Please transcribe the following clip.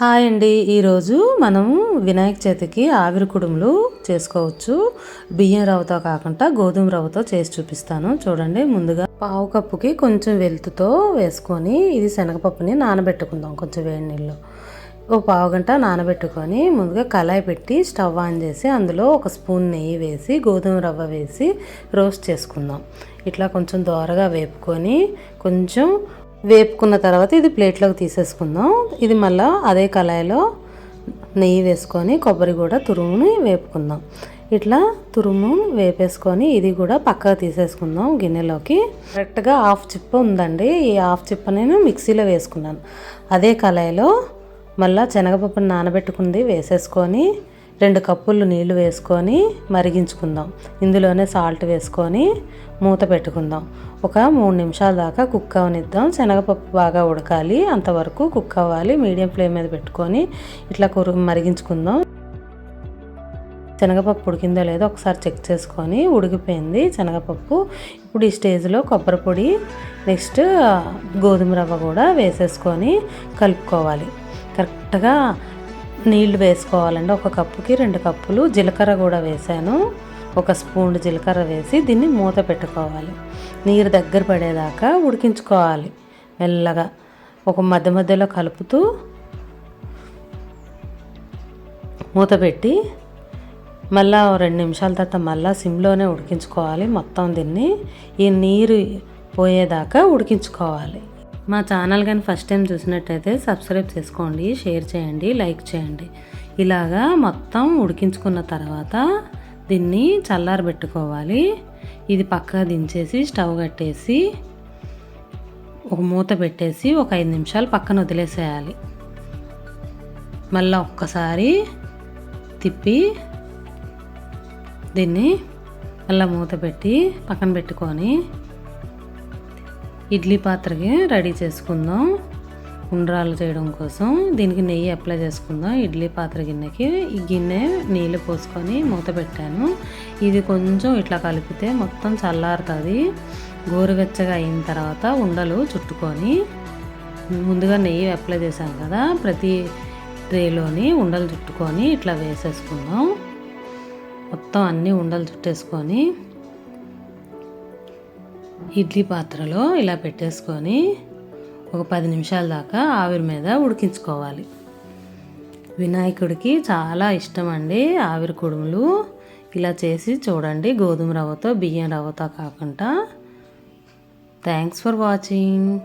Hi అండి. ఈరోజు మనం వినాయక చవితికి ఆవిరి కుడుములు చేసుకోవచ్చు. బియ్యం రవ్వతో కాకుండా గోధుమ రవ్వతో చేసి చూపిస్తాను. చూడండి ముందుగా పావు కప్పుకి కొంచెం వెలుతుతో వేసుకొని ఇది శనగపప్పుని నానబెట్టుకుందాం కొంచెం వేడి నీళ్ళు ఓ పావు గంట నానబెట్టుకొని ముందుగా కళాయి పెట్టి స్టవ్ ఆన్ చేసి అందులో ఒక స్పూన్ నెయ్యి వేసి గోధుమ రవ్వ వేసి రోస్ట్ చేసుకుందాం. ఇట్లా కొంచెం దోరగా వేపుకొని కొంచెం వేపుకున్న తర్వాత ఇది ప్లేట్లోకి తీసేసుకుందాం. ఇది మళ్ళీ అదే కళాయిలో నెయ్యి వేసుకొని కొబ్బరి కూడా తురుముని వేపుకుందాం. ఇట్లా తురుము వేపేసుకొని ఇది కూడా పక్కకు తీసేసుకుందాం గిన్నెలోకి. కరెక్ట్గా హాఫ్ చిప్ప ఉందండి. ఈ హాఫ్ చిప్ప నేను మిక్సీలో వేసుకున్నాను. అదే కళాయిలో మళ్ళీ శనగపప్పుని నానబెట్టుకుంది వేసేసుకొని రెండు కప్పులు నీళ్ళు వేసుకొని మరిగించుకుందాం. ఇందులోనే సాల్ట్ వేసుకొని మూత పెట్టుకుందాం. ఒక మూడు నిమిషాల దాకా కుక్ అవనిద్దాం. శనగపప్పు బాగా ఉడకాలి. అంతవరకు కుక్ అవ్వాలి. మీడియం ఫ్లేమ్ మీద పెట్టుకొని ఇట్లా కురు మరిగించుకుందాం. శనగపప్పు ఉడికిందో లేదో ఒకసారి చెక్ చేసుకొని ఉడికిపోయింది శనగపప్పు. ఇప్పుడు ఈ స్టేజ్లో కొబ్బరి పొడి నెక్స్ట్ గోధుమ రవ్వ కూడా వేసేసుకొని కలుపుకోవాలి. కరెక్ట్గా నీళ్ళు వేసుకోవాలండి. ఒక కప్పుకి రెండు కప్పులు జీలకర్ర కూడా వేసాను. ఒక స్పూన్ జీలకర్ర వేసి దీన్ని మూత పెట్టుకోవాలి. నీరు దగ్గర పడేదాకా ఉడికించుకోవాలి. మెల్లగా ఒక మధ్య మధ్యలో కలుపుతూ మూత పెట్టి మళ్ళా రెండు నిమిషాల తర్వాత మళ్ళీ సిమ్లోనే ఉడికించుకోవాలి. మొత్తం దీన్ని ఈ నీరు పోయేదాకా ఉడికించుకోవాలి. మా ఛానల్ కానీ ఫస్ట్ టైం చూసినట్టయితే సబ్స్క్రైబ్ చేసుకోండి షేర్ చేయండి లైక్ చేయండి. ఇలాగా మొత్తం ఉడికించుకున్న తర్వాత దీన్ని చల్లారబెట్టుకోవాలి. ఇది పక్కగా దించేసి స్టవ్ కట్టేసి ఒక మూత పెట్టేసి ఒక ఐదు నిమిషాలు పక్కన వదిలేసేయాలి. మళ్ళీ ఒక్కసారి తిప్పి దీన్ని మళ్ళీ మూత పెట్టి పక్కన పెట్టుకొని ఇడ్లీ పాత్రకి రెడీ చేసుకుందాం. ఉండ్రాలు చేయడం కోసం. దీనికి నెయ్యి అప్లై చేసుకుందాం. ఇడ్లీ పాత్ర గిన్నెకి ఈ గిన్నె నీళ్ళు పోసుకొని మూత పెట్టాను. ఇది కొంచెం ఇట్లా కలిపితే మొత్తం చల్లారుతుంది. గోరువెచ్చగా అయిన తర్వాత ఉండలు చుట్టుకొని ముందుగా నెయ్యి అప్లై చేశాం కదా ప్రతి ట్రేలోని ఉండలు చుట్టుకొని ఇట్లా వేసేసుకుందాం. మొత్తం అన్నీ ఉండలు చుట్టేసుకొని ఇడ్లీ పాత్రలో ఇలా పెట్టేసుకొని ఒక పది నిమిషాల దాకా ఆవిరి మీద ఉడికించుకోవాలి. వినాయకుడికి చాలా ఇష్టం అండి ఆవిరి కుడుములు. ఇలా చేసి చూడండి గోధుమ రవ్వతో బియ్యం రవ్వతో కాకుండా. Thanks for watching